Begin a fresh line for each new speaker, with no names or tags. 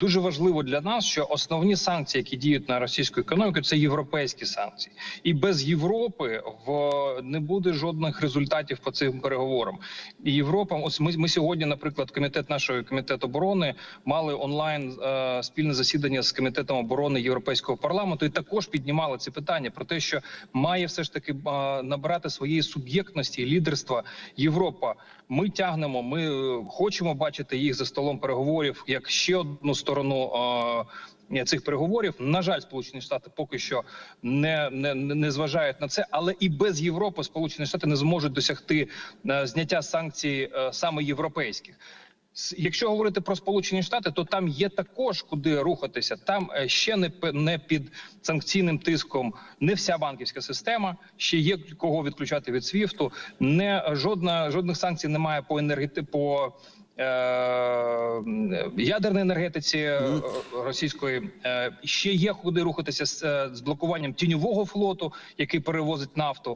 Дуже важливо для нас, що основні санкції, які діють на російську економіку, це європейські санкції, і без Європи в не буде жодних результатів по цим переговорам. І Європа, ось ми, ми сьогодні, наприклад, комітет нашої комітет оборони мали онлайн е, спільне засідання з комітетом оборони Європейського парламенту, і також піднімали ці питання про те, що має все ж таки е, набирати своєї суб'єктності і лідерства Європа. Ми тягнемо, ми е, хочемо бачити їх за столом переговорів як ще одну сторону. е, Цих переговорів на жаль, Сполучені Штати поки що не, не, не зважають на це, але і без Європи Сполучені Штати не зможуть досягти е, зняття санкцій е, саме європейських. Якщо говорити про Сполучені Штати, то там є також куди рухатися. Там ще не не під санкційним тиском не вся банківська система. Ще є кого відключати від СВІФТу. Не жодна жодних санкцій немає по енергети по. Е, Ядерній енергетиці е, російської Е, ще є куди рухатися з, з блокуванням тіньового флоту, який перевозить нафту.